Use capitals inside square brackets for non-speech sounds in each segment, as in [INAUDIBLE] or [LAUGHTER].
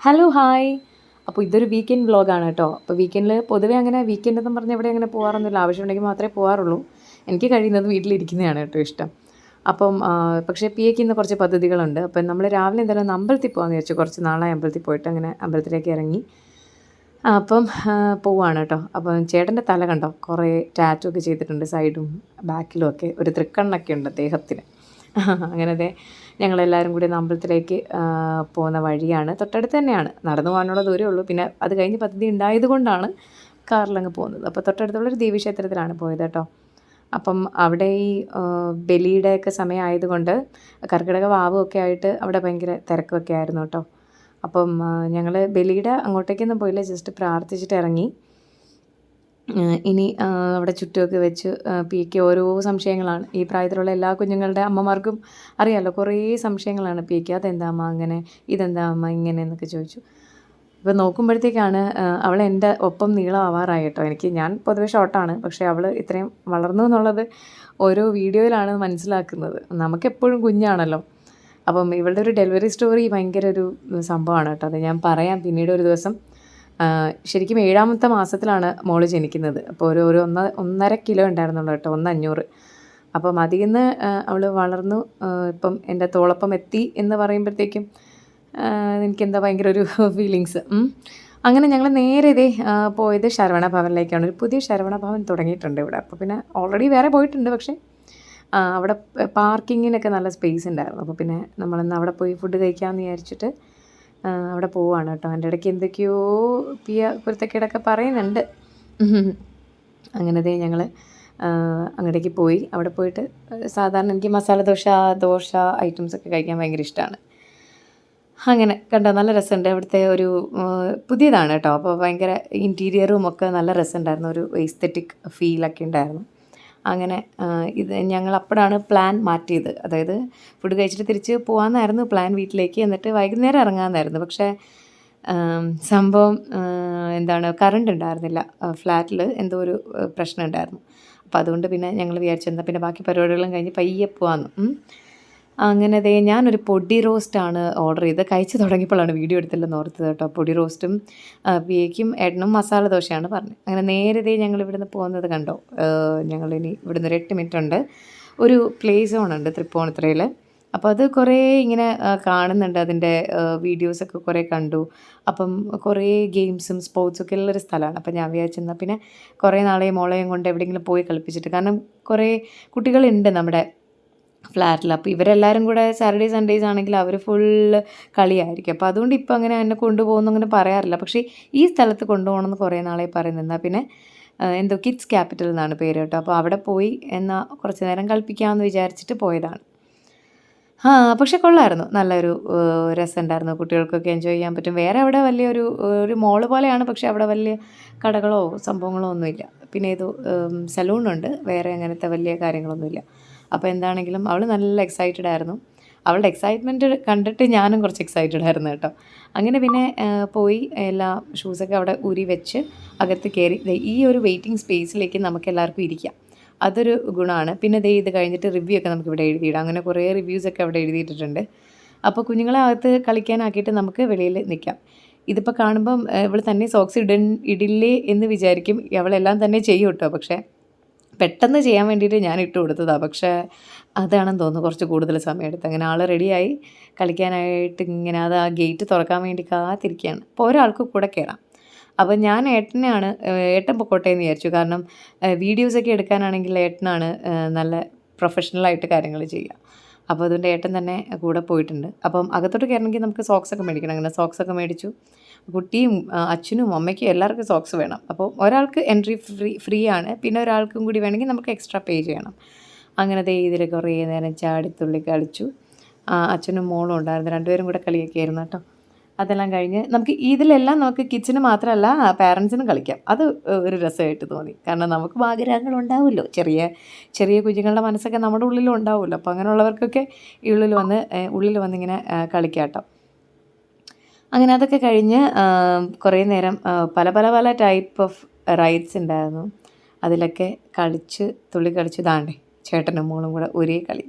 Hello hi അപ്പോൾ ഇതൊരു weekend വ്ളോഗാണ് കേട്ടോ. അപ്പോൾ വീക്കെൻഡിൽ പൊതുവേ അങ്ങനെ വീക്കെൻഡ് എന്ന് പറഞ്ഞാൽ ഇവിടെ അങ്ങനെ പോകാറൊന്നുമില്ല ആവശ്യമുണ്ടെങ്കിൽ മാത്രമേ പോകാറുള്ളൂ എനിക്ക് കഴിയുന്നത് വീട്ടിലിരിക്കുന്നതാണ് കേട്ടോ ഇഷ്ടം. അപ്പം പക്ഷേ പി എക്ക് ഇന്ന് കുറച്ച് പദ്ധതികളുണ്ട്. അപ്പം നമ്മൾ രാവിലെ എന്തായാലും അമ്പലത്തിൽ പോകാമെന്ന് വിചാരിച്ചു. കുറച്ച് നാളായി അമ്പലത്തിൽ പോയിട്ട് അങ്ങനെ അമ്പലത്തിലേക്ക് ഇറങ്ങി. അപ്പം പോവാണ് കേട്ടോ. അപ്പം ചേട്ടന്റെ തല കണ്ടോ? കുറേ ടാറ്റു ഒക്കെ ചെയ്തിട്ടുണ്ട് സൈഡും ബാക്കിലും ഒക്കെ. ഒരു തൃക്കണ്ണൊക്കെ ഉണ്ട് അദ്ദേഹത്തിന് [LAUGHS] അങ്ങനെ അതെ ഞങ്ങളെല്ലാവരും കൂടി അമ്പലത്തിലേക്ക് പോകുന്ന വഴിയാണ്. തൊട്ടടുത്ത് തന്നെയാണ്. നടന്നു പോകാനുള്ള ദൂരമേ ഉള്ളൂ. പിന്നെ അത് കഴിഞ്ഞ് പദ്ധതി ഉണ്ടായത് കൊണ്ടാണ് കാറിലങ്ങ് പോകുന്നത്. അപ്പോൾ തൊട്ടടുത്തുള്ളൊരു ദേവീക്ഷേത്രത്തിലാണ് പോയത് കേട്ടോ. അപ്പം അവിടെ ഈ ബലിയുടെയൊക്കെ സമയമായതുകൊണ്ട് കർക്കിടക വാവുമൊക്കെ ആയിട്ട് അവിടെ ഭയങ്കര തിരക്കൊക്കെ ആയിരുന്നു കേട്ടോ. അപ്പം ഞങ്ങൾ ബലിയുടെ അങ്ങോട്ടേക്കൊന്നും പോയില്ല. ജസ്റ്റ് പ്രാർത്ഥിച്ചിട്ട് ഇറങ്ങി. ഇനി അവിടെ ചുറ്റുമൊക്കെ വെച്ച് പി കെ ഓരോ സംശയങ്ങളാണ്. ഈ പ്രായത്തിലുള്ള എല്ലാ കുഞ്ഞുങ്ങളുടെ അമ്മമാർക്കും അറിയാമല്ലോ കുറേ സംശയങ്ങളാണ്. പി കെ അതെന്താ അമ്മ അങ്ങനെ ഇതെന്താ അമ്മ ഇങ്ങനെ എന്നൊക്കെ ചോദിച്ചു. ഇപ്പോൾ നോക്കുമ്പോഴത്തേക്കാണ് അവൾ എന്റെ ഒപ്പം നീളമാവാറായി കേട്ടോ എനിക്ക് ഞാൻ പൊതുവെ ഷോർട്ടാണ് പക്ഷേ അവൾ ഇത്രയും വളർന്നു എന്നുള്ളത് ഓരോ വീഡിയോയിലാണ് മനസ്സിലാക്കുന്നത്. നമുക്കെപ്പോഴും കുഞ്ഞാണല്ലോ. അപ്പം ഇവളുടെ ഒരു ഡെലിവറി സ്റ്റോറി ഭയങ്കര ഒരു സംഭവമാണ് കേട്ടോ. അത് ഞാൻ പറയാം. പിന്നീട് ഒരു ദിവസം ശരിക്കും ഏഴാമത്തെ മാസത്തിലാണ് മോൾ ജനിക്കുന്നത്. അപ്പോൾ ഒരു ഒരു ഒന്ന ഒന്നര കിലോ ഉണ്ടായിരുന്നുള്ളൂ കേട്ടോ ഒന്ന് അഞ്ഞൂറ്. അപ്പം അതിൽ നിന്ന് അവൾ വളർന്നു ഇപ്പം എന്റെ തോളപ്പം എത്തി എന്ന് പറയുമ്പോഴത്തേക്കും എനിക്ക് എനിക്കെന്താ ഭയങ്കര ഒരു [LAUGHS] ഫീലിങ്സ് അങ്ങനെ ഞങ്ങൾ നേരെ ഇതേ പോയത് ശരവണ ഭവനിലേക്കാണ്. ഒരു പുതിയ ശരവണ ഭവൻ തുടങ്ങിയിട്ടുണ്ട് ഇവിടെ. അപ്പോൾ പിന്നെ ഓൾറെഡി വേറെ പോയിട്ടുണ്ട് പക്ഷേ അവിടെ പാർക്കിങ്ങിനൊക്കെ നല്ല സ്പേസ് ഉണ്ടായിരുന്നു. അപ്പോൾ പിന്നെ നമ്മളിന്ന് അവിടെ പോയി ഫുഡ് കഴിക്കാമെന്ന് വിചാരിച്ചിട്ട് അവിടെ പോവാണ് കേട്ടോ. എന്റെ ഇടയ്ക്ക് എന്തൊക്കെയോ പിയ കുരുത്തക്കേടൊക്കെ പറയുന്നുണ്ട്. അങ്ങനെ ദേ ഞങ്ങൾ അങ്ങോട്ടേക്ക് പോയി. അവിടെ പോയിട്ട് സാധാരണ എനിക്ക് മസാല ദോശ ദോശ ഐറ്റംസ് ഒക്കെ കഴിക്കാൻ ഭയങ്കര ഇഷ്ടമാണ് അങ്ങനെ കണ്ടോ നല്ല രസമുണ്ട്. അവിടുത്തെ ഒരു പുതിയതാണ് കേട്ടോ. അപ്പോൾ ഭയങ്കര ഇന്റീരിയറും ഒക്കെ നല്ല രസമുണ്ടായിരുന്നു. ഒരു എസ്തെറ്റിക് ഫീലൊക്കെ ഉണ്ടായിരുന്നു. അങ്ങനെ ഇത് ഞങ്ങൾ അപ്പോഴാണ് പ്ലാൻ മാറ്റിയത്. അതായത് ഫുഡ് കഴിച്ചിട്ട് തിരിച്ച് പോകാമെന്നായിരുന്നു പ്ലാൻ വീട്ടിലേക്ക്. എന്നിട്ട് വൈകുന്നേരം ഇറങ്ങാമെന്നായിരുന്നു പക്ഷേ സംഭവം എന്താണ് കറണ്ട് ഉണ്ടായിരുന്നില്ല. ഫ്ലാറ്റിൽ എന്തോ ഒരു പ്രശ്നം ഉണ്ടായിരുന്നു. അപ്പോൾ അതുകൊണ്ട് പിന്നെ ഞങ്ങൾ വിചാരിച്ചു പിന്നെ ബാക്കി പരിപാടികളും കഴിഞ്ഞ് പയ്യെ പോകാമെന്ന്. അങ്ങനെ ദേ ഞാനൊരു പൊടി റോസ്റ്റാണ് ഓർഡർ ചെയ്ത് കഴിച്ച് തുടങ്ങിയപ്പോഴാണ് വീഡിയോ എടുത്തില്ലെന്ന് ഓർത്തത് കേട്ടോ. പൊടി റോസ്റ്റും പിയേക്കും എണ്ണും മസാല ദോശയാണ് പറഞ്ഞത്. അങ്ങനെ നേരത്തെ ഞങ്ങൾ ഇവിടുന്ന് പോകുന്നത് കണ്ടോ? ഞങ്ങളിനി ഇവിടുന്ന് ഒരു എട്ട് മിനിറ്റ് ഉണ്ട്. ഒരു പ്ലേ സോൺ ഉണ്ട് തൃപ്പൂണിത്തുറയിൽ അപ്പോൾ അത് കുറേ ഇങ്ങനെ കാണുന്നുണ്ട്. അതിന്റെ വീഡിയോസൊക്കെ കുറേ കണ്ടു. അപ്പം കുറേ ഗെയിംസും സ്പോർട്സും ഒക്കെ ഉള്ളൊരു സ്ഥലമാണ്. അപ്പം ഞാൻ വിചാരിച്ചെന്നാൽ പിന്നെ കുറേ നാളെ മോളെയും കൊണ്ട് എവിടെയെങ്കിലും പോയി കളിപ്പിച്ചിട്ട്. കാരണം കുറേ കുട്ടികളുണ്ട് നമ്മുടെ ഫ്ലാറ്റിൽ. അപ്പോൾ ഇവരെല്ലാവരും കൂടെ സാറ്റർഡേ സൺഡേസ് ആണെങ്കിൽ അവർ ഫുൾ കളിയായിരിക്കും. അപ്പോൾ അതുകൊണ്ട് ഇപ്പോൾ അങ്ങനെ എന്നെ കൊണ്ടുപോകുന്നു അങ്ങനെ പറയാറില്ല. പക്ഷേ ഈ സ്ഥലത്ത് കൊണ്ടുപോകണമെന്ന് കുറേ നാളെ പറയുന്നത് എന്നാൽ പിന്നെ എന്തോ കിഡ്സ് ക്യാപിറ്റൽ എന്നാണ് പേര് കേട്ടോ. അപ്പോൾ അവിടെ പോയി എന്നാൽ കുറച്ച് നേരം കളിപ്പിക്കാമെന്ന് വിചാരിച്ചിട്ട് പോയതാണ്. ആ പക്ഷെ കൊള്ളായിരുന്നു. നല്ലൊരു രസം രസമുണ്ടായിരുന്നു. കുട്ടികൾക്കൊക്കെ എൻജോയ് ചെയ്യാൻ പറ്റും. വേറെ അവിടെ വലിയൊരു ഒരു മോൾ പോലെയാണ്. പക്ഷെ അവിടെ വലിയ കടകളോ സംഭവങ്ങളോ ഒന്നുമില്ല. പിന്നെ ഇത് സലൂണുണ്ട് വേറെ അങ്ങനത്തെ വലിയ കാര്യങ്ങളൊന്നുമില്ല. അപ്പോൾ എന്താണെങ്കിലും അവൾ നല്ല എക്സൈറ്റഡ് ആയിരുന്നു. അവളുടെ എക്സൈറ്റ്മെന്റ് കണ്ടിട്ട് ഞാനും കുറച്ച് എക്സൈറ്റഡ് ആയിരുന്നു കേട്ടോ. അങ്ങനെ പിന്നെ പോയി എല്ലാ ഷൂസൊക്കെ അവിടെ ഊരി വെച്ച് അകത്ത് കയറി ഈ ഒരു വെയിറ്റിംഗ് സ്പേസിലേക്ക് നമുക്ക് എല്ലാവർക്കും ഇരിക്കാം. അതൊരു ഗുണമാണ്. പിന്നെ ദേ ഇത് കഴിഞ്ഞിട്ട് റിവ്യൂ ഒക്കെ നമുക്ക് ഇവിടെ എഴുതിയിടാം. അങ്ങനെ കുറേ റിവ്യൂസൊക്കെ അവിടെ എഴുതിയിട്ടിട്ടുണ്ട്. അപ്പോൾ കുഞ്ഞുങ്ങളെ അകത്ത് കളിക്കാനാക്കിയിട്ട് നമുക്ക് വെളിയിൽ നിൽക്കാം. ഇതിപ്പോൾ കാണുമ്പം ഇവൾ തന്നെ സോക്സ് ഇട ഇടില്ലേ എന്ന് വിചാരിക്കും. അവളെല്ലാം തന്നെ ചെയ്യും കേട്ടോ പക്ഷേ പെട്ടെന്ന് ചെയ്യാൻ വേണ്ടിയിട്ട് ഞാൻ ഇട്ട് കൊടുത്തതാണ് പക്ഷേ അതാണെന്ന് തോന്നുന്നു കുറച്ച് കൂടുതൽ സമയം എടുത്ത് അങ്ങനെ ആൾ റെഡിയായി കളിക്കാനായിട്ട് ഇങ്ങനെ അത് ആ ഗേറ്റ് തുറക്കാൻ വേണ്ടി കാത്തിരിക്കുകയാണ്. അപ്പോൾ ഒരാൾക്ക് കൂടെ കയറാം അപ്പോൾ ഞാൻ ഏട്ടനെയാണ് ഏട്ടൻ പൊക്കോട്ടെ എന്ന് വിചാരിച്ചു. കാരണം വീഡിയോസൊക്കെ എടുക്കാനാണെങ്കിൽ ഏട്ടനാണ് നല്ല പ്രൊഫഷണലായിട്ട് കാര്യങ്ങൾ ചെയ്യുക. അപ്പോൾ അതുകൊണ്ട് ഏട്ടൻ തന്നെ കൂടെ പോയിട്ടുണ്ട്. അപ്പം അകത്തോട്ട് കയറണമെങ്കിൽ നമുക്ക് സോക്സ് ഒക്കെ മേടിക്കണം. അങ്ങനെ സോക്സ് ഒക്കെ മേടിച്ചു. കുട്ടിയും അച്ഛനും അമ്മയ്ക്കും എല്ലാവർക്കും സോക്സ് വേണം. അപ്പോൾ ഒരാൾക്ക് എൻട്രി ഫ്രീ ഫ്രീ ആണ്. പിന്നെ ഒരാൾക്കും കൂടി വേണമെങ്കിൽ നമുക്ക് എക്സ്ട്രാ പേ ചെയ്യണം. അങ്ങനെ ഇതിൽ കുറേ നേരം ചാടിത്തുള്ളി കളിച്ചു. അച്ഛനും മോളും ഉണ്ടായിരുന്നു. രണ്ടുപേരും കൂടെ കളിയൊക്കെ ആയിരുന്നു കേട്ടോ. അതെല്ലാം കഴിഞ്ഞ് നമുക്ക് ഇതിലെല്ലാം നമുക്ക് കിച്ചന് മാത്രമല്ല പാരൻസിനും കളിക്കാം. അത് ഒരു രസമായിട്ട് തോന്നി. കാരണം നമുക്ക് ആഗ്രഹങ്ങൾ ഉണ്ടാവുമല്ലോ. ചെറിയ ചെറിയ കുഞ്ഞുങ്ങളുടെ മനസ്സൊക്കെ നമ്മുടെ ഉള്ളിലും ഉണ്ടാവുമല്ലോ. അപ്പോൾ അങ്ങനെയുള്ളവർക്കൊക്കെ ഉള്ളിൽ വന്ന് ഉള്ളിൽ വന്നിങ്ങനെ കളിക്കാട്ടോ. അങ്ങനെ അതൊക്കെ കഴിഞ്ഞ് കുറേ നേരം പല പല പല ടൈപ്പ് ഓഫ് റൈഡ്സ് ഉണ്ടായിരുന്നു. അതിലൊക്കെ കളിച്ച് തുള്ളി കളിച്ച് താണ്ടേ ചേട്ടനും മോളും കൂടെ ഒരേ കളി.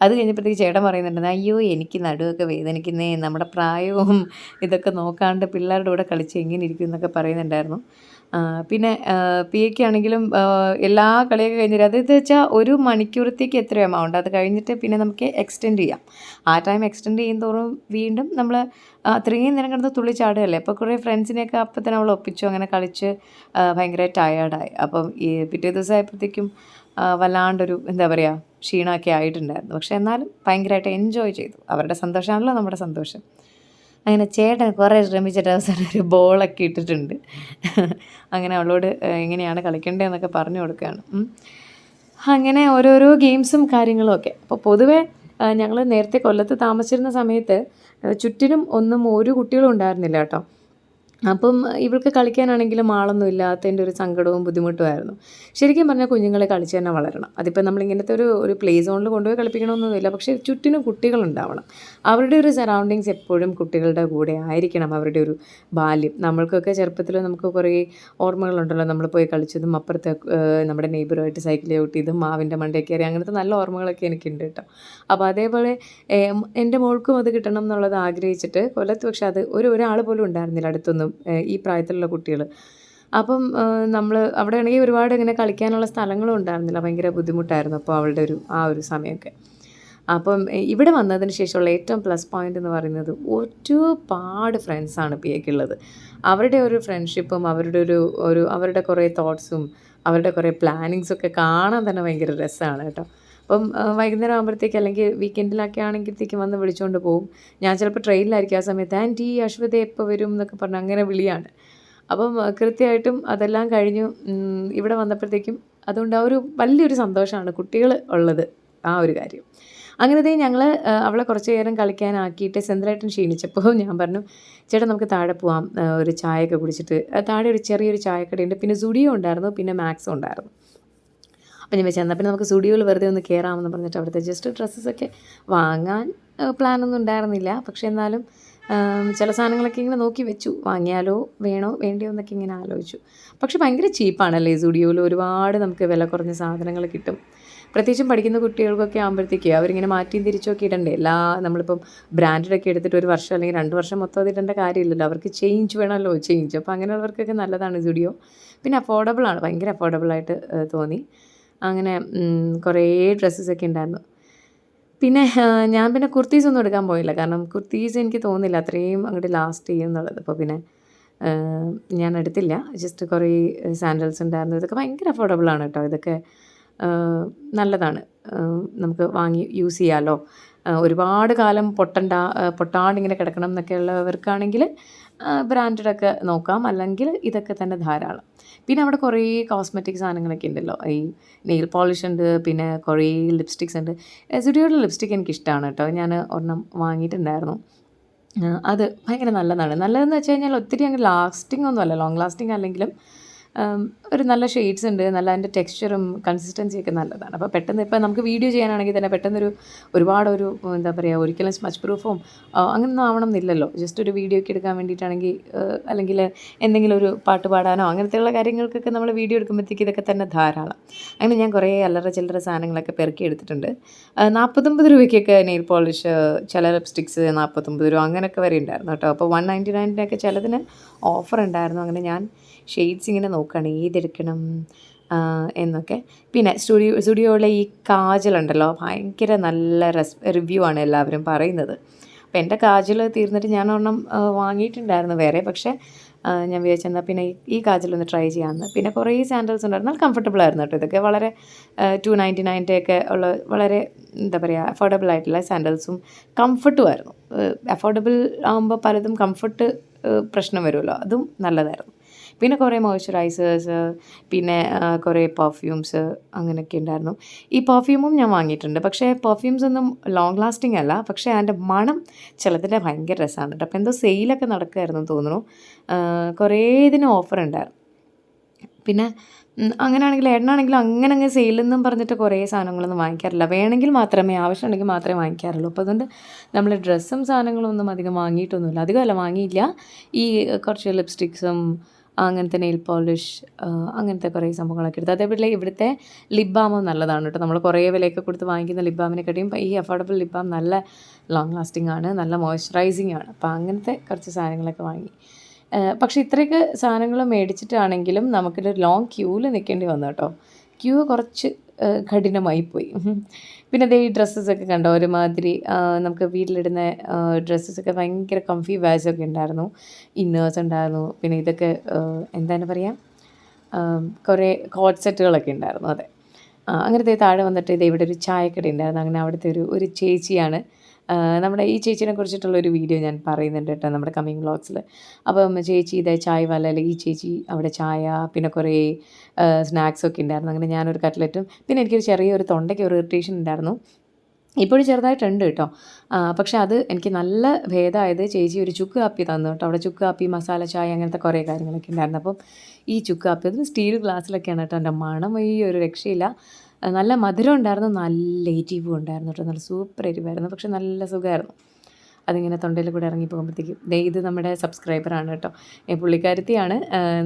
അത് കഴിഞ്ഞപ്പോഴത്തേക്ക് ചേട്ടൻ പറയുന്നുണ്ടെന്ന് അയ്യോ എനിക്ക് നടുവൊക്കെ വേദനിക്കുന്നേ നമ്മുടെ പ്രായവും ഇതൊക്കെ നോക്കാണ്ട് പിള്ളേരുടെ കൂടെ കളിച്ച് എങ്ങനെ ഇരിക്കും എന്നൊക്കെ പറയുന്നുണ്ടായിരുന്നു. പിന്നെ പി എക്ക് ആണെങ്കിലും എല്ലാ കളിയൊക്കെ കഴിഞ്ഞിട്ട് അതെന്ന് വെച്ചാൽ ഒരു മണിക്കൂറത്തേക്ക് എത്ര എമൗണ്ട് അത് കഴിഞ്ഞിട്ട് പിന്നെ നമുക്ക് എക്സ്റ്റെൻഡ് ചെയ്യാം. ആ ടൈം എക്സ്റ്റെൻഡ് ചെയ്യും തോറും വീണ്ടും നമ്മൾ അത്രയും നേരം കിടന്ന് തുള്ളി ചാടുകയല്ലേ? അപ്പോൾ കുറേ ഫ്രണ്ട്സിനെയൊക്കെ അപ്പം തന്നെ അവൾ ഒപ്പിച്ചു അങ്ങനെ കളിച്ച് ഭയങ്കര ടയേർഡായി അപ്പം ഈ പിറ്റേ ദിവസം ആയപ്പോഴത്തേക്കും ആ, വല്ലാണ്ടൊരു എന്താ പറയുക ക്ഷീണമൊക്കെ ആയിട്ടുണ്ടായിരുന്നു. പക്ഷേ എന്നാലും ഭയങ്കരമായിട്ട് എൻജോയ് ചെയ്തു. അവരുടെ സന്തോഷമാണല്ലോ നമ്മുടെ സന്തോഷം. അങ്ങനെ ചേട്ടൻ കുറേ ശ്രമിച്ചിട്ട് അവസാനം ഒരു ബോളൊക്കെ ഇട്ടിട്ടുണ്ട്. അങ്ങനെ അവളോട് എങ്ങനെയാണ് കളിക്കേണ്ടതെന്നൊക്കെ പറഞ്ഞു കൊടുക്കുകയാണ്. അങ്ങനെ ഓരോരോ ഗെയിംസും കാര്യങ്ങളും ഒക്കെ. അപ്പോൾ പൊതുവേ ഞങ്ങൾ നേരത്തെ കൊല്ലത്ത് താമസിച്ചിരുന്ന സമയത്ത് ചുറ്റിനും ഒന്നും ഒരു കുട്ടികളും ഉണ്ടായിരുന്നില്ല കേട്ടോ. അപ്പം ഇവൾക്ക് കളിക്കാനാണെങ്കിലും ആളൊന്നും ഇല്ലാത്തതിന്റെ ഒരു സങ്കടവും ബുദ്ധിമുട്ടുമായിരുന്നു ശരിക്കും പറഞ്ഞാൽ കുഞ്ഞുങ്ങളെ കളിച്ച് തന്നെ വളരണം. അതിപ്പോൾ നമ്മളിങ്ങനത്തെ ഒരു ഒരു പ്ലേ സോണിൽ കൊണ്ടുപോയി കളിപ്പിക്കണമെന്നൊന്നുമില്ല പക്ഷേ ചുറ്റിനും കുട്ടികളുണ്ടാവണം അവരുടെ ഒരു സറൗണ്ടിങ്സ് എപ്പോഴും കുട്ടികളുടെ കൂടെ ആയിരിക്കണം അവരുടെ ഒരു ബാല്യം. നമ്മൾക്കൊക്കെ ചെറുപ്പത്തിൽ നമുക്ക് കുറേ ഓർമ്മകളുണ്ടല്ലോ. നമ്മൾ പോയി കളിച്ചതും അപ്പുറത്തെ നമ്മുടെ നെയ്ബറുമായിട്ട് സൈക്കിൾ ചവിട്ടിയതും മാവിന്റെ മണ്ടയിൽ കയറി അങ്ങനത്തെ നല്ല ഓർമ്മകളൊക്കെ എനിക്കുണ്ട് കേട്ടോ. അപ്പോൾ അതേപോലെ എന്റെ മോൾക്കും അത് കിട്ടണം എന്നുള്ളത് ആഗ്രഹിച്ചിട്ട് കൊല്ലത്ത് പക്ഷെ അത് ഒരു ഒരാൾ പോലും ഉണ്ടായിരുന്നില്ല അടുത്തൊന്നും. ഏഹ്, ഈ പ്രായത്തിലുള്ള കുട്ടികൾ അപ്പം നമ്മൾ അവിടെ ആണെങ്കിൽ ഒരുപാട് ഇങ്ങനെ കളിക്കാനുള്ള സ്ഥലങ്ങളും ഉണ്ടായിരുന്നില്ല. ഭയങ്കര ബുദ്ധിമുട്ടായിരുന്നു അപ്പോൾ അവളുടെ ഒരു ആ ഒരു സമയമൊക്കെ. അപ്പം ഇവിടെ വന്നതിന് ശേഷമുള്ള ഏറ്റവും പ്ലസ് പോയിന്റ് എന്ന് പറയുന്നത് ഒരുപാട് ഫ്രണ്ട്സാണ് എക്കുള്ളത് അവരുടെ ഒരു ഫ്രണ്ട്ഷിപ്പും അവരുടെ ഒരു ഒരു അവരുടെ കുറേ തോട്ട്സും അവരുടെ കുറേ പ്ലാനിങ്സൊക്കെ കാണാൻ തന്നെ ഭയങ്കര രസമാണ് കേട്ടോ. അപ്പം വൈകുന്നേരം ആകുമ്പോഴത്തേക്ക് അല്ലെങ്കിൽ വീക്കെൻഡിലൊക്കെ ആണെങ്കിലത്തേക്കും വന്ന് വിളിച്ചുകൊണ്ട് പോകും ഞാൻ ചിലപ്പോൾ ട്രെയിനിലായിരിക്കും ആ സമയത്ത്. ആന്റി അശ്വതി എപ്പോൾ വരും? എന്നൊക്കെ പറഞ്ഞ് അങ്ങനെ വിളിയാണ്. അപ്പം കൃത്യമായിട്ടും അതെല്ലാം കഴിഞ്ഞു. ഇവിടെ വന്നപ്പോഴത്തേക്കും അതുകൊണ്ട് ആ ഒരു വലിയൊരു സന്തോഷമാണ് കുട്ടികൾ ഉള്ളത് ആ ഒരു കാര്യം. അങ്ങനത്തെ ഞങ്ങൾ അവളെ കുറച്ച് നേരം കളിക്കാനാക്കിയിട്ട് സെന്തരായിട്ടും ക്ഷീണിച്ചപ്പോൾ ഞാൻ പറഞ്ഞു ചേട്ടാ നമുക്ക് താഴെ പോവാം. ഒരു ചായയൊക്കെ കുടിച്ചിട്ട്. താഴെ ഒരു ചെറിയൊരു ചായക്കടയുണ്ട്. പിന്നെ സുഡിയോ ഉണ്ടായിരുന്നു പിന്നെ മാക്സും ഉണ്ടായിരുന്നു. അപ്പം ഞാൻ വെച്ചാൽ എന്നാൽ പിന്നെ നമുക്ക് സ്റ്റുഡിയോയിൽ വെറുതെ ഒന്ന് കയറാമെന്ന് പറഞ്ഞിട്ട് അവിടുത്തെ ജസ്റ്റ് ഡ്രസ്സസൊക്കെ വാങ്ങാൻ പ്ലാനൊന്നും ഉണ്ടായിരുന്നില്ല. പക്ഷേ എന്നാലും ചില സാധനങ്ങളൊക്കെ ഇങ്ങനെ നോക്കി വെച്ചു. വാങ്ങിയാലോ വേണോ വേണ്ടയോ എന്നൊക്കെ ഇങ്ങനെ ആലോചിച്ചു. പക്ഷെ ഭയങ്കര ചീപ്പാണല്ലേ സ്റ്റുഡിയോയിൽ ഒരുപാട് നമുക്ക് വില കുറഞ്ഞ സാധനങ്ങൾ കിട്ടും. പ്രത്യേകിച്ചും പഠിക്കുന്ന കുട്ടികൾക്കൊക്കെ ആകുമ്പോഴത്തേക്ക് അവരിങ്ങനെ മാറ്റിയും തിരിച്ചൊക്കെ ഇടണ്ടേ? എല്ലാ നമ്മളിപ്പം ബ്രാൻഡഡൊക്കെ എടുത്തിട്ട് ഒരു വർഷം അല്ലെങ്കിൽ രണ്ട് വർഷം മൊത്തം അത് ഇടേണ്ട കാര്യമില്ലല്ലോ. അവർക്ക് ചേഞ്ച് വേണമല്ലോ. ചേഞ്ച് അപ്പോൾ അങ്ങനെയുള്ളവർക്കൊക്കെ നല്ലതാണ് സ്റ്റുഡിയോ. പിന്നെ അഫോർഡബിൾ ആണ്. ഭയങ്കര അഫോർഡബിളായിട്ട് തോന്നി. അങ്ങനെ കുറേ ഡ്രസ്സസൊക്കെ ഉണ്ടായിരുന്നു. പിന്നെ ഞാൻ പിന്നെ കുർത്തീസ് ഒന്നും എടുക്കാൻ പോയില്ല. കാരണം കുർത്തീസ് എനിക്ക് തോന്നുന്നില്ല. അത്രയും അങ്ങോട്ട് ലാസ്റ്റ് ചെയ്യും എന്നുള്ളത് അപ്പോൾ പിന്നെ ഞാൻ എടുത്തില്ല. ജസ്റ്റ് കുറേ സാൻഡൽസ് ഉണ്ടായിരുന്നു. ഇതൊക്കെ ഭയങ്കര അഫോർഡബിൾ ആണ് കേട്ടോ. ഇതൊക്കെ നല്ലതാണ്. നമുക്ക് വാങ്ങി യൂസ് ചെയ്യാമല്ലോ ഒരുപാട് കാലം പൊട്ടണ്ട പൊട്ടാണ്ടിങ്ങനെ കിടക്കണം എന്നൊക്കെ ഉള്ളവർക്കാണെങ്കിൽ ബ്രാൻഡഡൊക്കെ നോക്കാം. അല്ലെങ്കിൽ ഇതൊക്കെ തന്നെ ധാരാളം. പിന്നെ അവിടെ കുറേ കോസ്മെറ്റിക് സാധനങ്ങളൊക്കെ ഉണ്ടല്ലോ. ഈ നെയിൽ പോളിഷ് ഉണ്ട് പിന്നെ കുറേ ലിപ്സ്റ്റിക്സ് ഉണ്ട്. എസുഡിയുടെ ലിപ്സ്റ്റിക് എനിക്ക് ഇഷ്ടമാണ് കേട്ടോ. ഞാൻ ഒരെണ്ണം വാങ്ങിയിട്ടുണ്ടായിരുന്നു. അത് ഭയങ്കര നല്ലതാണ്. നല്ലതെന്ന് വെച്ച് കഴിഞ്ഞാൽ ഒത്തിരി അങ്ങ് ലാസ്റ്റിംഗ് ഒന്നും അല്ല ലോങ് ലാസ്റ്റിംഗ് അല്ലെങ്കിലും ഒരു നല്ല ഷെയ്ഡ്സ് ഉണ്ട് നല്ല അതിന്റെ ടെക്സ്ചറും കൺസിസ്റ്റൻസിയൊക്കെ നല്ലതാണ്. അപ്പോൾ പെട്ടെന്ന് ഇപ്പോൾ നമുക്ക് വീഡിയോ ചെയ്യാനാണെങ്കിൽ തന്നെ പെട്ടെന്നൊരു ഒരുപാടൊരു എന്താ പറയുക ഒരിക്കലും സ്മച്ച് പ്രൂഫും അങ്ങനൊന്നും ആവണം എന്നില്ലല്ലോ ജസ്റ്റ് ഒരു വീഡിയോ ഒക്കെ എടുക്കാൻ വേണ്ടിയിട്ടാണെങ്കിൽ അല്ലെങ്കിൽ എന്തെങ്കിലും ഒരു പാട്ട് പാടാനോ അങ്ങനത്തെയുള്ള കാര്യങ്ങൾക്കൊക്കെ നമ്മൾ വീഡിയോ എടുക്കുമ്പോഴത്തേക്ക് ഇതൊക്കെ തന്നെ ധാരാളം. അങ്ങനെ ഞാൻ കുറേ അല്ലറ ചില്ലറ സാധനങ്ങളൊക്കെ പെറുക്കി എടുത്തിട്ടുണ്ട്. നാൽപ്പത്തൊമ്പത് രൂപയ്ക്കൊക്കെ നെയിൽ പോളിഷ് ചില ലിപ്സ്റ്റിക്സ് നാൽപ്പത്തൊമ്പത് രൂപ അങ്ങനെയൊക്കെ വരെ ഉണ്ടായിരുന്നു കേട്ടോ. അപ്പോൾ വൺ നയന്റി നയന്റിനൊക്കെ ചിലതിന് ഓഫർ ഉണ്ടായിരുന്നു. അങ്ങനെ ഞാൻ ഷെയ്ഡ്സ് ഇങ്ങനെ നോക്കുകയാണ് ഏതെടുക്കണം എന്നൊക്കെ. പിന്നെ സ്റ്റുഡിയോ സ്റ്റുഡിയോയിലെ ഈ കാജലുണ്ടല്ലോ ഭയങ്കര നല്ല റെസ് റിവ്യൂ ആണ് എല്ലാവരും പറയുന്നത്. അപ്പോൾ എന്റെ കാജൽ തീർന്നിട്ട് ഞാൻ ഒരെണ്ണം വാങ്ങിയിട്ടുണ്ടായിരുന്നു വേറെ പക്ഷേ ഞാൻ വിചാരിച്ചെന്നാൽ പിന്നെ ഈ- കാജൽ ഒന്ന് ട്രൈ ചെയ്യാമെന്ന് പിന്നെ കുറേ സാൻഡൽസ് ഉണ്ടായിരുന്നു നല്ല കംഫർട്ടബിൾ ആയിരുന്നു കേട്ടോ. ഇതൊക്കെ വളരെ ടു നയന്റി നയന്റെ ഒക്കെ ഉള്ള വളരെ എന്താ പറയുക അഫോർഡബിൾ ആയിട്ടുള്ള സാൻഡൽസും കംഫർട്ടും ആയിരുന്നു. അഫോർഡബിൾ ആകുമ്പോൾ പലതും കംഫർട്ട് പ്രശ്നം വരുമല്ലോ അതും നല്ലതായിരുന്നു. പിന്നെ കുറേ മോയ്സ്ചറൈസേഴ്സ് പിന്നെ കുറേ പെർഫ്യൂംസ് അങ്ങനെയൊക്കെ ഉണ്ടായിരുന്നു. ഈ പെർഫ്യൂമും ഞാൻ വാങ്ങിയിട്ടുണ്ട്. പക്ഷേ പെർഫ്യൂംസ് ഒന്നും ലോങ് ലാസ്റ്റിംഗ് അല്ല. പക്ഷേ അതിന്റെ മണം ചിലതിന്റെ ഭയങ്കര രസമാണ് കേട്ടോ. അപ്പോൾ എന്തോ സെയിലൊക്കെ നടക്കുമായിരുന്നു തോന്നുന്നു. കുറേ ഇതിന് ഓഫർ ഉണ്ടായിരുന്നു. പിന്നെ അങ്ങനെ അങ്ങനെയാണെങ്കിൽ എണ്ണാണെങ്കിലും അങ്ങനെ അങ്ങ് സെയിലെന്നും പറഞ്ഞിട്ട് കുറേ സാധനങ്ങളൊന്നും വാങ്ങിക്കാറില്ല. വേണമെങ്കിൽ മാത്രമേ ആവശ്യമുണ്ടെങ്കിൽ മാത്രമേ വാങ്ങിക്കാറുള്ളൂ. അപ്പോൾ അതുകൊണ്ട് നമ്മൾ ഡ്രസ്സും സാധനങ്ങളും ഒന്നും അധികം വാങ്ങിയിട്ടൊന്നുമില്ല. അധികമല്ല വാങ്ങിയില്ല. ഈ കുറച്ച് ലിപ്സ്റ്റിക്സും അങ്ങനത്തെ നെയിൽ പോളിഷ് അങ്ങനത്തെ കുറേ സംഭവങ്ങളൊക്കെ എടുത്ത്. അതേപോലെ ഇവിടുത്തെ ലിപ് ബാമും നല്ലതാണ് കേട്ടോ. നമ്മൾ കുറേ വിലയൊക്കെ കൊടുത്ത് വാങ്ങിക്കുന്ന ലിപ് ബാമിനെക്കാട്ടിയും ഈ അഫോർഡബിൾ ലിപ് ബാം നല്ല ലോങ് ലാസ്റ്റിംഗ് ആണ് നല്ല മോയ്സ്ചറൈസിങ് ആണ്. അപ്പോൾ അങ്ങനത്തെ കുറച്ച് സാധനങ്ങളൊക്കെ വാങ്ങി. പക്ഷേ ഇത്രയൊക്കെ സാധനങ്ങൾ മേടിച്ചിട്ടാണെങ്കിലും നമുക്കൊരു ലോങ് ക്യൂവിൽ നിൽക്കേണ്ടി വന്നു കേട്ടോ. ക്യൂ കുറച്ച് കഠിനമായി പോയി. പിന്നെ അതേ ഈ ഡ്രസ്സസൊക്കെ കണ്ടോ? ഒരുമാതിരി നമുക്ക് വീട്ടിലിടുന്ന ഡ്രസ്സസൊക്കെ ഭയങ്കര കംഫി വാസൊക്കെ ഉണ്ടായിരുന്നു. ഇന്നേഴ്സ് ഉണ്ടായിരുന്നു. പിന്നെ ഇതൊക്കെ എന്താണ് പറയുക കുറേ കോട്ട് സെറ്റുകളൊക്കെ ഉണ്ടായിരുന്നു. അതെ. അങ്ങനത്തെ താഴെ വന്നിട്ട് ഇത് ഇവിടെ ഒരു ചായക്കട ഉണ്ടായിരുന്നു. അങ്ങനെ അവിടുത്തെ ഒരു ഒരു ചേച്ചിയാണ് നമ്മുടെ ഈ ചേച്ചീനെ കുറിച്ചിട്ടുള്ള ഒരു വീഡിയോ ഞാൻ പറയുന്നുണ്ട് കേട്ടോ നമ്മുടെ കമ്മിങ് വ്ളോഗ്സിൽ അപ്പം ചേച്ചി ഇതേ ചായ വല്ലയിൽ ഈ ചേച്ചി അവിടെ ചായ പിന്നെ കുറേ സ്നാക്സ് ഒക്കെ ഉണ്ടായിരുന്നു അങ്ങനെ ഞാനൊരു കട്ട്ലറ്റും പിന്നെ എനിക്കൊരു ചെറിയൊരു തൊണ്ടയ്ക്ക് ഒരു ഇറിറ്റേഷൻ ഉണ്ടായിരുന്നു ഇപ്പോഴും ചെറുതായിട്ടുണ്ട് കേട്ടോ. പക്ഷെ അത് എനിക്ക് നല്ല ഭേദമായത് ചേച്ചി ഒരു ചുക്ക് കാപ്പി തന്നു കേട്ടോ. അവിടെ ചുക്ക് കാപ്പി മസാല ചായ അങ്ങനത്തെ കുറേ കാര്യങ്ങളൊക്കെ ഉണ്ടായിരുന്നു അപ്പം ഈ ചുക്ക് കാപ്പി അതും സ്റ്റീൽ ഗ്ലാസ്സിലൊക്കെയാണ് കേട്ടോ. എന്റെ മണം ഈ ഒരു രക്ഷയില്ല. നല്ല മധുരം ഉണ്ടായിരുന്നു നല്ല എരിവും ഉണ്ടായിരുന്നു കേട്ടോ. നല്ല സൂപ്പർ എരിവായിരുന്നു പക്ഷെ നല്ല സുഖമായിരുന്നു. അതിങ്ങനെ തൊണ്ടയിൽ കൂടെ ഇറങ്ങി പോകുമ്പോഴത്തേക്കും. ദേ ഇത് നമ്മുടെ സബ്സ്ക്രൈബറാണ് കേട്ടോ. ഈ പുള്ളിക്കാരത്തിയാണ്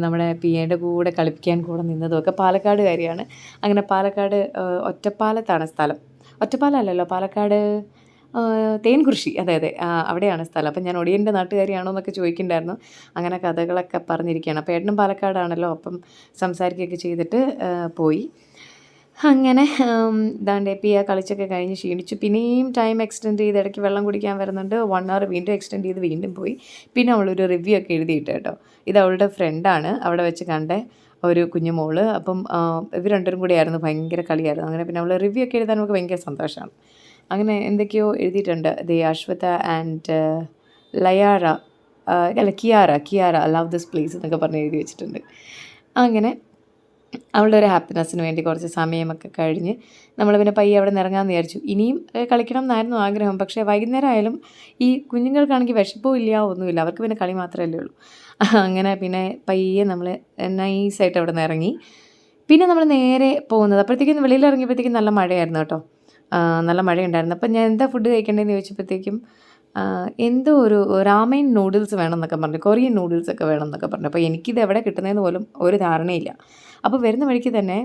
നമ്മുടെ പി എയുടെ കൂടെ കളിപ്പിക്കാൻ കൂടെ നിന്നതും ഒക്കെ പാലക്കാടുകാരിയാണ്. അങ്ങനെ പാലക്കാട് ഒറ്റപ്പാലത്താണ് സ്ഥലം. ഒറ്റപ്പാലല്ലല്ലോ പാലക്കാട് തേൻ തേൻകുറിശി അതെ അതെ അവിടെയാണ് സ്ഥലം. അപ്പം ഞാൻ ഒടിയന്റെ നാട്ടുകാരിയാണോ എന്നൊക്കെ ചോദിക്കുന്നുണ്ടായിരുന്നു. അങ്ങനെ കഥകളൊക്കെ പറഞ്ഞിരിക്കുകയാണ്. അപ്പോൾ ഏട്ടനും പാലക്കാടാണല്ലോ അപ്പം സംസാരിക്കുകയൊക്കെ ചെയ്തിട്ട് പോയി. അങ്ങനെ ഇതാണ്ട് ആ കളിച്ചൊക്കെ കഴിഞ്ഞ് ക്ഷീണിച്ചു. പിന്നെയും ടൈം എക്സ്റ്റെൻഡ് ചെയ്ത് ഇടയ്ക്ക് വെള്ളം കുടിക്കാൻ വരുന്നുണ്ട്. വൺ അവർ വീണ്ടും എക്സ്റ്റെൻഡ് ചെയ്ത് വീണ്ടും പോയി. പിന്നെ അവളൊരു റിവ്യൂ ഒക്കെ എഴുതിയിട്ട് കേട്ടോ. ഇത് അവളുടെ ഫ്രണ്ടാണ് അവിടെ വെച്ച് കണ്ട ഒരു കുഞ്ഞു മോൾ. അപ്പം ഇവർ രണ്ടുപേരും കൂടിയായിരുന്നു ഭയങ്കര കളിയായിരുന്നു. അങ്ങനെ പിന്നെ അവൾ റിവ്യൂ ഒക്കെ എഴുതാൻ നമുക്ക് ഭയങ്കര സന്തോഷമാണ് അങ്ങനെ എന്തൊക്കെയോ എഴുതിയിട്ടുണ്ട്. ദേ അശ്വത ആൻഡ് ലയാറ അല്ല Kiara Kiara love this place എന്നൊക്കെ പറഞ്ഞ് എഴുതി വെച്ചിട്ടുണ്ട്. അങ്ങനെ അവളുടെ ഒരു ഹാപ്പിനെസ്സിന് വേണ്ടി കുറച്ച് സമയമൊക്കെ കഴിഞ്ഞ് നമ്മൾ പിന്നെ പയ്യെ അവിടെ നിറങ്ങാമെന്ന് വിചാരിച്ചു. ഇനിയും കളിക്കണം എന്നായിരുന്നു ആഗ്രഹം. പക്ഷേ വൈകുന്നേരം ആയാലും ഈ കുഞ്ഞുങ്ങൾക്കാണെങ്കിൽ വിശപ്പും ഇല്ല ഒന്നുമില്ല. അവർക്ക് പിന്നെ കളി മാത്രമല്ലേ ഉള്ളൂ. [LAUGHS] അങ്ങനെ പിന്നെ പയ്യെ നമ്മൾ നൈസായിട്ട് അവിടെ നിന്ന് ഇറങ്ങി പിന്നെ നമ്മൾ നേരെ പോകുന്നത്. അപ്പോഴത്തേക്കും വെളിയിൽ ഇറങ്ങിയപ്പോഴത്തേക്കും നല്ല മഴയായിരുന്നു കേട്ടോ. നല്ല മഴയുണ്ടായിരുന്നു. അപ്പം ഞാൻ എന്താ ഫുഡ് കഴിക്കേണ്ടതെന്ന് ചോദിച്ചപ്പോഴത്തേക്കും എന്തോ ഒരു രാമൻ നൂഡിൽസ് വേണം എന്നൊക്കെ പറഞ്ഞു കൊറിയൻ നൂഡിൽസ് ഒക്കെ വേണം എന്നൊക്കെ പറഞ്ഞു. അപ്പോൾ എനിക്കിത് എവിടെ കിട്ടുന്നതെന്ന് പോലും ഒരു ധാരണയില്ല. അപ്പോൾ വരുന്ന വഴിക്ക് തന്നെ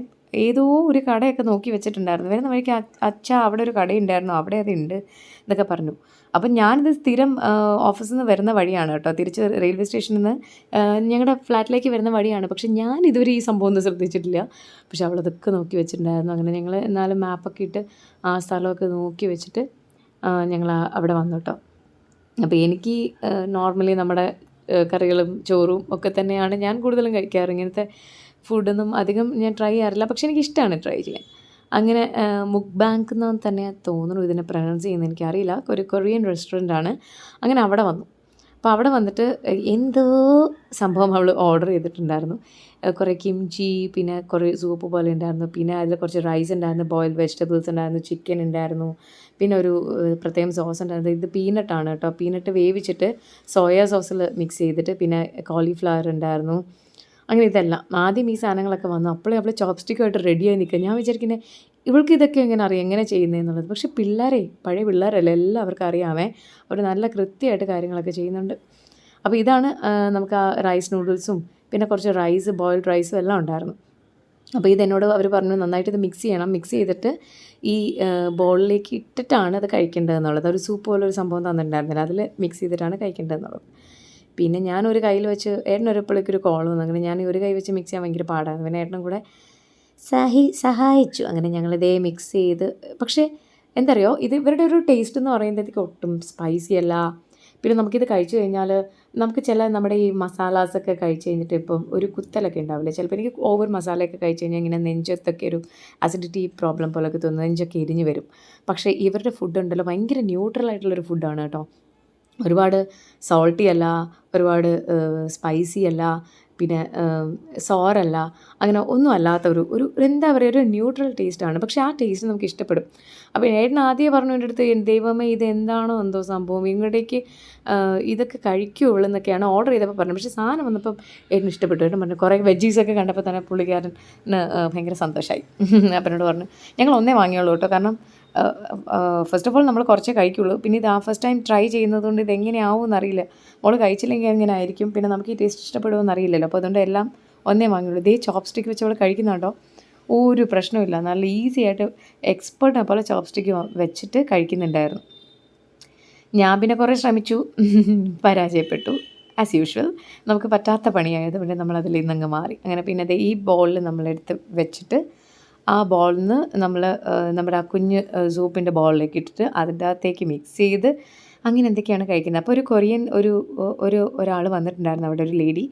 ഏതോ ഒരു കടയൊക്കെ നോക്കി വെച്ചിട്ടുണ്ടായിരുന്നു. വരുന്ന വഴിക്ക് അച്ഛ അവിടെ ഒരു കടയുണ്ടായിരുന്നു അവിടെ ഉണ്ട്. എന്നൊക്കെ പറഞ്ഞു. അപ്പം ഞാനിത് സ്ഥിരം ഓഫീസിൽ നിന്ന് വരുന്ന വഴിയാണ് കേട്ടോ. തിരിച്ച് റെയിൽവേ സ്റ്റേഷനിൽ നിന്ന് ഞങ്ങളുടെ ഫ്ലാറ്റിലേക്ക് വരുന്ന വഴിയാണ്. പക്ഷേ ഞാൻ ഇതുവരെ ഈ സംഭവം ഒന്നും ശ്രദ്ധിച്ചിട്ടില്ല. പക്ഷെ അവളതൊക്കെ നോക്കി വെച്ചിട്ടുണ്ടായിരുന്നു. അങ്ങനെ ഞങ്ങൾ എന്നാലും മാപ്പൊക്കെ ഇട്ട് ആ സ്ഥലമൊക്കെ നോക്കി വെച്ചിട്ട് ഞങ്ങൾ അവിടെ വന്നു കേട്ടോ. അപ്പോൾ എനിക്ക് നോർമലി നമ്മുടെ കറികളും ചോറും ഒക്കെ തന്നെയാണ് ഞാൻ കൂടുതലും കഴിക്കാറ്. ഇങ്ങനത്തെ ഫുഡൊന്നും അധികം ഞാൻ ട്രൈ ചെയ്യാറില്ല. പക്ഷെ എനിക്ക് ഇഷ്ടമാണ് ട്രൈ ചെയ്യാൻ. അങ്ങനെ മുക് ബാങ്ക് എന്ന് തന്നെ തോന്നുന്നു ഇതിനെ പ്രൊനൗൺസ് ചെയ്യുന്നത്. എനിക്കറിയില്ല. ഒരു കൊറിയൻ റെസ്റ്റോറന്റ് ആണ്. അങ്ങനെ അവിടെ വന്നു. അപ്പോൾ അവിടെ വന്നിട്ട് എന്തോ സംഭവം അവൾ ഓർഡർ ചെയ്തിട്ടുണ്ടായിരുന്നു. കുറേ കിംചി പിന്നെ കുറേ സൂപ്പ് പോലെ ഉണ്ടായിരുന്നു. പിന്നെ അതിൽ കുറച്ച് റൈസ് ഉണ്ടായിരുന്നു ബോയിൽഡ് വെജിറ്റബിൾസ് ഉണ്ടായിരുന്നു ചിക്കൻ ഉണ്ടായിരുന്നു. പിന്നെ ഒരു പ്രത്യേകം സോസ് ഉണ്ടായിരുന്നു. ഇത് പീനട്ടാണ് കേട്ടോ. പീനട്ട് വേവിച്ചിട്ട് സോയ സോസിൽ മിക്സ് ചെയ്തിട്ട് പിന്നെ കോളിഫ്ലവർ ഉണ്ടായിരുന്നു. അങ്ങനെ ഇതെല്ലാം. ആദ്യം ഈ സാധനങ്ങളൊക്കെ വന്നു. അപ്പോഴേ അവൾ ചോപ്സ്റ്റിക്കുമായിട്ട് റെഡിയായി നിൽക്കുക ഞാൻ വിചാരിക്കുന്നത് ഇവൾക്ക് ഇതൊക്കെ എങ്ങനെ അറിയാം? എങ്ങനെ ചെയ്യുന്നതെന്നുള്ളത് പക്ഷേ പിള്ളേരെ പഴയ പിള്ളേരല്ലേ എല്ലാവർക്കും അറിയാമേ അവർ നല്ല കൃത്യമായിട്ട് കാര്യങ്ങളൊക്കെ ചെയ്യുന്നുണ്ട്. അപ്പോൾ ഇതാണ് നമുക്ക് ആ റൈസ് നൂഡിൽസും പിന്നെ കുറച്ച് റൈസ് ബോയിൽഡ് റൈസും എല്ലാം ഉണ്ടായിരുന്നു. അപ്പോൾ ഇതെന്നോട് അവർ പറഞ്ഞു നന്നായിട്ട് ഇത് മിക്സ് ചെയ്യണം. മിക്സ് ചെയ്തിട്ട് ഈ ബോളിലേക്ക് ഇട്ടിട്ടാണ് അത് കഴിക്കേണ്ടതെന്നുള്ളത് ഒരു സൂപ്പ് പോലെ ഒരു സംഭവം തന്നിട്ടുണ്ടായിരുന്നില്ല. അതിൽ മിക്സ് ചെയ്തിട്ടാണ് കഴിക്കേണ്ടതെന്നുള്ളത് പിന്നെ ഞാനൊരു കയ്യിൽ വെച്ച് ഏട്ടനൊരു എപ്പോഴേക്കൊരു കോൾ വന്നു. അങ്ങനെ ഞാൻ ഒരു കൈ വെച്ച് മിക്സ് ചെയ്യാൻ ഭയങ്കര പാടാണ്. പിന്നെ ഏട്ടനും കൂടെ സഹി സഹായിച്ചു. അങ്ങനെ ഞങ്ങളിതേ മിക്സ് ചെയ്ത്. പക്ഷേ എന്തറിയോ ഇത് ഇവരുടെ ഒരു ടേസ്റ്റ് എന്ന് പറയുമ്പോഴത്തേക്ക് ഒട്ടും സ്പൈസി അല്ല. പിന്നെ നമുക്കിത് കഴിച്ചു കഴിഞ്ഞാൽ നമുക്ക് ചില നമ്മുടെ ഈ മസാലാസൊക്കെ കഴിച്ചു കഴിഞ്ഞിട്ട് ഇപ്പം ഒരു കുത്തലൊക്കെ ഉണ്ടാവില്ല? ചിലപ്പോൾ എനിക്ക് ഓവർ മസാലയൊക്കെ കഴിച്ചു കഴിഞ്ഞാൽ ഇങ്ങനെ നെഞ്ചത്തൊക്കെ ഒരു അസിഡിറ്റി പ്രോബ്ലം പോലൊക്കെ തോന്നുന്നു നെഞ്ചൊക്കെ എരിഞ്ഞ് വരും. പക്ഷേ ഇവരുടെ ഫുഡ് ഉണ്ടല്ലോ. ഭയങ്കര ന്യൂട്രൽ ആയിട്ടുള്ളൊരു ഫുഡാണ് കേട്ടോ. ഒരുപാട് സോൾട്ടി അല്ല. ഒരുപാട് സ്പൈസി അല്ല. പിന്നെ സോറല്ല അങ്ങനെ ഒന്നും അല്ലാത്ത ഒരു ഒരു എന്താ പറയുക ഒരു ന്യൂട്രൽ ടേസ്റ്റാണ് പക്ഷേ ആ ടേസ്റ്റ് നമുക്ക് ഇഷ്ടപ്പെടും. അപ്പോൾ ഏട്ടൻ ആദ്യം പറഞ്ഞു അടുത്ത് ദൈവമേ ഇത് എന്താണോ എന്തോ സംഭവം? ഇങ്ങോട്ടേക്ക് ഇതൊക്കെ കഴിക്കുകയുള്ളൂ എന്നൊക്കെയാണ് ഓർഡർ ചെയ്തപ്പോൾ പറഞ്ഞത്. പക്ഷേ സാധനം വന്നപ്പം ഏട്ടന് ഇഷ്ടപ്പെട്ടു. ഏട്ടൻ പറഞ്ഞു കുറേ വെജീസൊക്കെ കണ്ടപ്പോൾ തന്നെ പുള്ളിക്കാരന് ഭയങ്കര സന്തോഷമായി [LAUGHS] അപ്പനോട് പറഞ്ഞു ഞങ്ങൾ ഒന്നേ വാങ്ങിയുള്ളൂ കേട്ടോ. കാരണം ഫസ്റ്റ് ഓഫ് ഓൾ നമ്മൾ കുറച്ചേ കഴിക്കുള്ളൂ. പിന്നെ ഇത് ആ ഫസ്റ്റ് ടൈം ട്രൈ ചെയ്യുന്നതുകൊണ്ട് ഇത് എങ്ങനെയാവും എന്നറിയില്ല മോൾ കഴിച്ചില്ലെങ്കിൽ എങ്ങനെ ആയിരിക്കും? പിന്നെ നമുക്ക് ഈ ടേസ്റ്റ് ഇഷ്ടപ്പെടുമോ എന്നറിയില്ലല്ലോ അപ്പോൾ അതുകൊണ്ട് എല്ലാം ഒന്നേ വാങ്ങിയുള്ളൂ. ഇതേ ചോപ്പ് സ്റ്റിക്ക് വെച്ച് അവൾ കഴിക്കുന്നുണ്ടോ? ഒരു പ്രശ്നമില്ല നല്ല ഈസി ആയിട്ട് എക്സ്പേർട്ടിനെ പോലെ ചോപ്പ് സ്റ്റിക്ക് വെച്ചിട്ട് കഴിക്കുന്നുണ്ടായിരുന്നു. ഞാൻ പിന്നെ കുറേ ശ്രമിച്ചു. പരാജയപ്പെട്ടു. ആസ് യൂഷ്വൽ നമുക്ക് പറ്റാത്ത പണിയായത് പിന്നെ നമ്മളതിൽ നിന്നങ്ങ് മാറി. അങ്ങനെ പിന്നെ ഈ ബോളിൽ നമ്മളെടുത്ത് വെച്ചിട്ട് ആ ബോളിൽ നിന്ന് നമ്മൾ നമ്മുടെ ആ കുഞ്ഞ് സൂപ്പിന്റെ ബോളിലേക്ക് ഇട്ടിട്ട് അതിന്റെ അകത്തേക്ക് മിക്സ് ചെയ്ത് അങ്ങനെ എന്തൊക്കെയാണ് കഴിക്കുന്നത്. അപ്പോൾ ഒരു കൊറിയൻ ഒരു ഒരു ഒരാൾ വന്നിട്ടുണ്ടായിരുന്നു അവിടെ ഒരു ലേഡി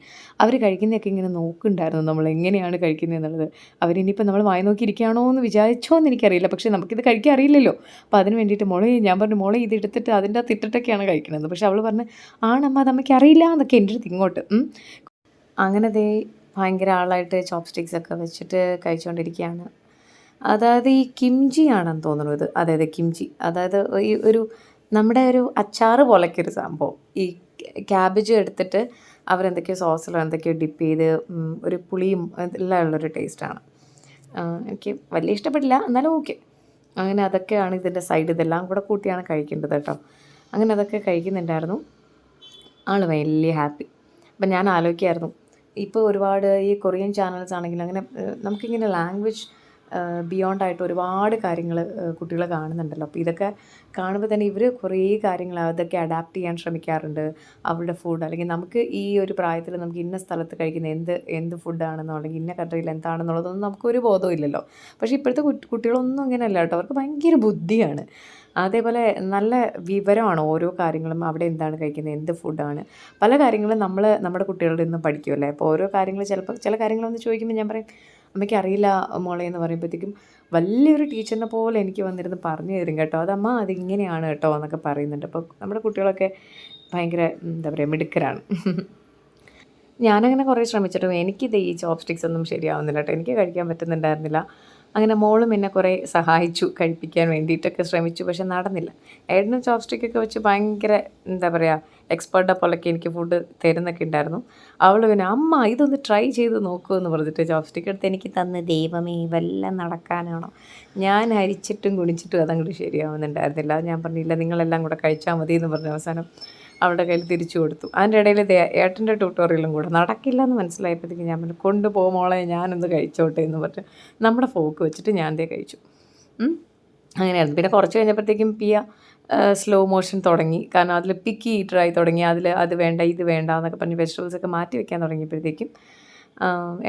അവർ കഴിക്കുന്നതൊക്കെ ഇങ്ങനെ നോക്കുന്നുണ്ടായിരുന്നു നമ്മൾ എങ്ങനെയാണ് കഴിക്കുന്നത് എന്നുള്ളത്. അവരിനിയിപ്പോൾ നമ്മൾ വായി നോക്കിയിരിക്കുകയാണോ എന്ന് വിചാരിച്ചോ എന്ന് എനിക്കറിയില്ല. പക്ഷേ നമുക്കിത് കഴിക്കാൻ അറിയില്ലല്ലോ. അപ്പോൾ അതിന് വേണ്ടിയിട്ട് മോളെ ഞാൻ പറഞ്ഞു മോളെ ഇത് എടുത്തിട്ട് അതിന്റെ അകത്ത് ഇട്ടിട്ടൊക്കെയാണ് കഴിക്കുന്നത്. പക്ഷേ അവൾ പറഞ്ഞ് ആണമ്മ അത് അമ്മയ്ക്ക് അറിയില്ല എന്നൊക്കെ എന്റെ അടുത്ത് ഇങ്ങോട്ട്. അങ്ങനെ ദേ ഭയങ്കര ആളായിട്ട് ചോപ്സ്റ്റിക്സ് ഒക്കെ വെച്ചിട്ട് കഴിച്ചുകൊണ്ടിരിക്കുകയാണ് അതായത് ഈ കിംജി ആണെന്ന് തോന്നുന്നു ഇത്. അതായത് അതെ കിംജി അതായത് ഈ ഒരു നമ്മുടെ ഒരു അച്ചാറ് പോലൊക്കെ ഒരു സംഭവം. ഈ ക്യാബേജ് എടുത്തിട്ട് അവരെന്തൊക്കെയോ സോസിലോ എന്തൊക്കെയോ ഡിപ്പ് ചെയ്ത് ഒരു പുളിയും എല്ലാം ഉള്ളൊരു ടേസ്റ്റാണ് എനിക്ക് വലിയ ഇഷ്ടപ്പെട്ടില്ല. എന്നാലും ഓക്കെ അങ്ങനെ അതൊക്കെയാണ് ഇതിന്റെ സൈഡ് ഇതെല്ലാം കൂടെ കൂട്ടിയാണ് കഴിക്കേണ്ടത് കേട്ടോ. അങ്ങനെ അതൊക്കെ കഴിക്കുന്നുണ്ടായിരുന്നു. ആൾ വലിയ ഹാപ്പി അപ്പം ഞാൻ ആലോചിക്കായിരുന്നു. ഇപ്പോൾ ഒരുപാട് ഈ കൊറിയൻ ചാനൽസ് ആണെങ്കിലും അങ്ങനെ നമുക്കിങ്ങനെ ലാംഗ്വേജ് ബിയോണ്ട് ആയിട്ട് ഒരുപാട് കാര്യങ്ങൾ കുട്ടികൾ കാണുന്നുണ്ടല്ലോ. അപ്പോൾ ഇതൊക്കെ കാണുമ്പോൾ തന്നെ ഇവർ കുറേ കാര്യങ്ങൾ അതൊക്കെ അഡാപ്റ്റ് ചെയ്യാൻ ശ്രമിക്കാറുണ്ട്. അവരുടെ ഫുഡ് അല്ലെങ്കിൽ നമുക്ക് ഈ ഒരു പ്രായത്തിൽ നമുക്ക് ഇന്ന സ്ഥലത്ത് കഴിക്കുന്ന എന്ത് എന്ത് ഫുഡാണെന്നോ അല്ലെങ്കിൽ ഇന്ന കൺട്രിയിൽ എന്താണെന്നുള്ളതൊന്നും നമുക്കൊരു ബോധവും ഇല്ലല്ലോ. പക്ഷേ ഇപ്പോഴത്തെ കുട്ടി- കുട്ടികളൊന്നും അങ്ങനെയല്ല കേട്ടോ. അവർക്ക് ഭയങ്കര ബുദ്ധിയാണ്. അതേപോലെ നല്ല വിവരമാണ് ഓരോ കാര്യങ്ങളും അവിടെ എന്താണ് കഴിക്കുന്നത് എന്ത് ഫുഡാണ് പല കാര്യങ്ങളും നമ്മൾ നമ്മുടെ കുട്ടികളുടെ നിന്ന് പഠിക്കുമല്ലേ അപ്പോൾ ഓരോ കാര്യങ്ങൾ ചിലപ്പോൾ ചില കാര്യങ്ങളൊന്ന് ചോദിക്കുമ്പോൾ ഞാൻ പറയും അമ്മയ്ക്ക് അറിയില്ല മോളെ എന്ന് പറയുമ്പോഴത്തേക്കും വലിയൊരു ടീച്ചറിനെ പോലെ എനിക്ക് വന്നിരുന്ന് പറഞ്ഞു തരും കേട്ടോ. അതമ്മ അതിങ്ങനെയാണ് കേട്ടോ എന്നൊക്കെ പറയുന്നുണ്ട്. അപ്പോൾ നമ്മുടെ കുട്ടികളൊക്കെ ഭയങ്കര എന്താ പറയുക മിടുക്കരാണ്. ഞാനങ്ങനെ കുറേ ശ്രമിച്ചിട്ടും എനിക്കിത് ഈ ചോപ്സ്റ്റിക്സ് ഒന്നും ശരിയാവുന്നില്ല കേട്ടോ. എനിക്ക് കഴിക്കാൻ പറ്റുന്നുണ്ടായിരുന്നില്ല. അങ്ങനെ മോളും എന്നെ കുറേ സഹായിച്ചു കഴിപ്പിക്കാൻ വേണ്ടിയിട്ടൊക്കെ ശ്രമിച്ചു. പക്ഷെ നടന്നില്ല. ഏട്ടനും ചോപ്സ്റ്റിക്കൊക്കെ വെച്ച് ഭയങ്കര എന്താ പറയുക എക്സ്പേർട്ടെ പോലൊക്കെ എനിക്ക് ഫുഡ് തരുന്നൊക്കെ ഉണ്ടായിരുന്നു. അവൾ പിന്നെ അമ്മ ഇതൊന്ന് ട്രൈ ചെയ്ത് നോക്കൂ എന്ന് പറഞ്ഞിട്ട് ചോപ്സ്റ്റിക്ക് എടുത്ത് എനിക്ക് തന്ന ദൈവമേ ഇവെല്ലാം നടക്കാനാണോ? ഞാൻ അരിച്ചിട്ടും കുണിച്ചിട്ടും അതങ്ങോട്ട് ശരിയാവുന്നുണ്ടായിരുന്നില്ല. ഞാൻ പറഞ്ഞില്ല നിങ്ങളെല്ലാം കൂടെ കഴിച്ചാൽ മതി എന്ന് പറഞ്ഞ അവസാനം അവളുടെ കയ്യിൽ തിരിച്ചു കൊടുത്തു. അതിന്റെ ഇടയിൽ ഏട്ടന്റെ ട്യൂട്ടോറിയലും കൂടെ നടക്കില്ല എന്ന് മനസ്സിലായപ്പോഴത്തേക്ക് ഞാൻ പറഞ്ഞു കൊണ്ടുപോകും മോളെ ഞാനൊന്ന് കഴിച്ചോട്ടെ എന്ന് പറഞ്ഞു നമ്മുടെ ഫോക്ക് വെച്ചിട്ട് ഞാൻ ദേ കഴിച്ചു. അങ്ങനെയായിരുന്നു. പിന്നെ കുറച്ച് കഴിഞ്ഞപ്പോഴത്തേക്കും പിയ സ്ലോ മോഷൻ തുടങ്ങി. കാരണം അതിൽ പിക്കി ഈറ്ററായി തുടങ്ങി. അതിൽ അത് വേണ്ട ഇത് വേണ്ട എന്നൊക്കെ പറഞ്ഞ് വെജിറ്റബിൾസൊക്കെ മാറ്റി വെക്കാൻ തുടങ്ങിയപ്പോഴത്തേക്കും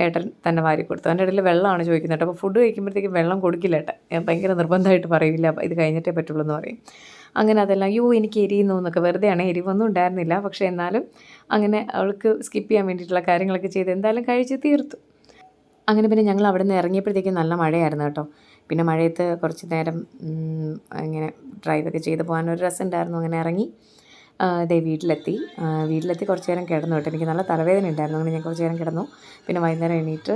ഏട്ടൻ തന്നെ വാരി കൊടുത്തു. അതിന്റെ ഇടയിൽ വെള്ളമാണ് ചോദിക്കുന്നത്. അപ്പോൾ ഫുഡ് കഴിക്കുമ്പോഴത്തേക്കും വെള്ളം കൊടുക്കില്ല ഏട്ടൻ ഞാൻ ഭയങ്കര നിർബന്ധമായിട്ട് പറയില്ല. ഇത് കഴിഞ്ഞിട്ടേ പറ്റുള്ളൂ എന്ന് പറയും. അങ്ങനെ അതെല്ലാം അയ്യോ എനിക്ക് എരിയുന്നു എന്നൊക്കെ വെറുതെയാണ് എരിവൊന്നും ഉണ്ടായിരുന്നില്ല. പക്ഷേ എന്നാലും അങ്ങനെ അവൾക്ക് സ്കിപ്പ് ചെയ്യാൻ വേണ്ടിയിട്ടുള്ള കാര്യങ്ങളൊക്കെ ചെയ്ത് എന്തായാലും കഴിച്ച് തീർത്തു. അങ്ങനെ പിന്നെ ഞങ്ങൾ അവിടെ നിന്ന് ഇറങ്ങിയപ്പോഴത്തേക്കും നല്ല മഴയായിരുന്നു കേട്ടോ. പിന്നെ മഴയത്ത് കുറച്ച് നേരം ഇങ്ങനെ ഡ്രൈവൊക്കെ ചെയ്ത് പോകാൻ ഒരു രസമുണ്ടായിരുന്നു അങ്ങനെ ഇറങ്ങി ഇതേ വീട്ടിലെത്തി. വീട്ടിലെത്തി കുറച്ച് നേരം കിടന്നു കേട്ടോ. എനിക്ക് നല്ല തലവേദന ഉണ്ടായിരുന്നു. അങ്ങനെ ഞാൻ കുറച്ച് നേരം കിടന്നു. പിന്നെ വൈകുന്നേരം എണീറ്റ്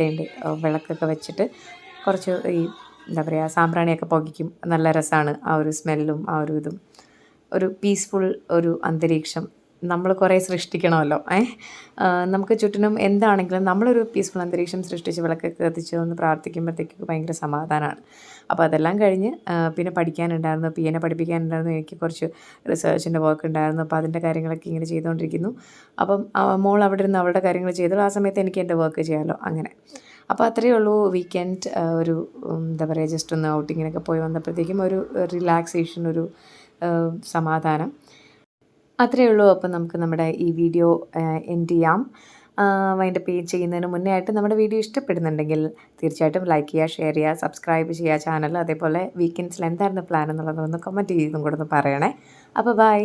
വേണ്ടി വിളക്കൊക്കെ വെച്ചിട്ട് കുറച്ച് ഈ എന്താ പറയുക സാമ്പ്രാണിയൊക്കെ പുകയ്ക്കും. നല്ല രസമാണ് ആ ഒരു സ്മെല്ലും ആ ഒരു ഇതും. ഒരു പീസ്ഫുൾ ഒരു അന്തരീക്ഷം നമ്മൾ കുറേ സൃഷ്ടിക്കണമല്ലോ ഏ? നമുക്ക് ചുറ്റിനും എന്താണെങ്കിലും നമ്മളൊരു പീസ്ഫുൾ അന്തരീക്ഷം സൃഷ്ടിച്ച് വിളക്ക് കത്തിച്ച് ഒന്ന് പ്രാർത്ഥിക്കുമ്പോഴത്തേക്ക് ഭയങ്കര സമാധാനമാണ് അപ്പോൾ അതെല്ലാം കഴിഞ്ഞ് പിന്നെ പഠിക്കാനുണ്ടായിരുന്നു പി എന്നെ പഠിപ്പിക്കാനുണ്ടായിരുന്നു എനിക്ക് കുറച്ച് റിസർച്ചിന്റെ വർക്ക് ഉണ്ടായിരുന്നു അപ്പോൾ അതിന്റെ കാര്യങ്ങളൊക്കെ ഇങ്ങനെ ചെയ്തുകൊണ്ടിരിക്കുന്നു അപ്പം മോൾ അവിടെ ഇരുന്ന് അവളുടെ കാര്യങ്ങൾ ചെയ്തോളൂ. ആ സമയത്ത് എനിക്ക് എന്റെ വർക്ക് ചെയ്യാമല്ലോ അങ്ങനെ. അപ്പോൾ അത്രയേ ഉള്ളൂ വീക്കെൻഡ് ഒരു എന്താ പറയുക ജസ്റ്റ് ഒന്ന് ഔട്ടിങ്ങിനൊക്കെ പോയി വന്നപ്പോഴത്തേക്കും ഒരു റിലാക്സേഷൻ ഒരു സമാധാനം. അത്രയേ ഉള്ളൂ. അപ്പം നമുക്ക് നമ്മുടെ ഈ വീഡിയോ എൻഡ് ചെയ്യാം. അതിന്റെ പേ ചെയ്യുന്നതിന് മുന്നേ ആയിട്ട് നമ്മുടെ വീഡിയോ ഇഷ്ടപ്പെടുന്നുണ്ടെങ്കിൽ തീർച്ചയായിട്ടും ലൈക്ക് ചെയ്യുക ഷെയർ ചെയ്യുക സബ്സ്ക്രൈബ് ചെയ്യുക ചാനൽ അതേപോലെ വീക്കെൻഡ്സിൽ എന്തായിരുന്നു പ്ലാൻ എന്നുള്ളത് ഒന്ന് കമന്റ് ചെയ്തും കൂടെ ഒന്ന് പറയണേ. അപ്പോൾ ബൈ